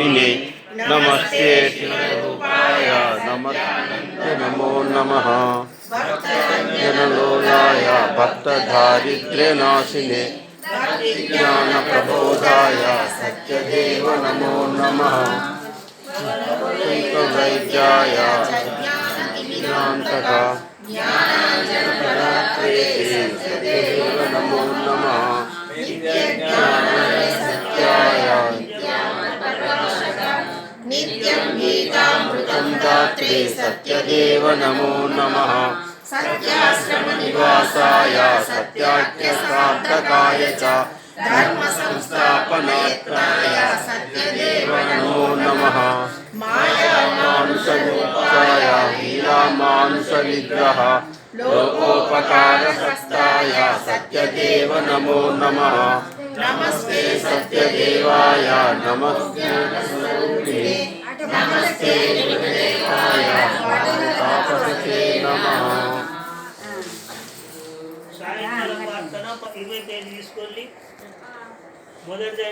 ज्ञानस्वरूपिणे नमस्ते नमस्ते नमो नमः। जनलोलाय भक्तदारिद्र्यनाशिने ज्ञानप्रबोधाय सत्यदेव नमो नमः। वैद्याय ज्ञानतः नित्यं गीतामृतं दात्रे सत्यदेव नमो नमः। सत्याश्रमनिवासाय सत्याख्यसार्थकाय च। धर्मसंस्थापनार्थाय सत्यदेव नमो नमः। मानुषरूपाय हीरामानुषविग्रह लोकोपकारसक्ताय सत्यदेव नमो नमः। नमस्ते सत्यदेवाय। नमस्ते। జగతి నమస్తే సాయంత్రం వార్తన ఇరవై తీసుకోండి మొదటి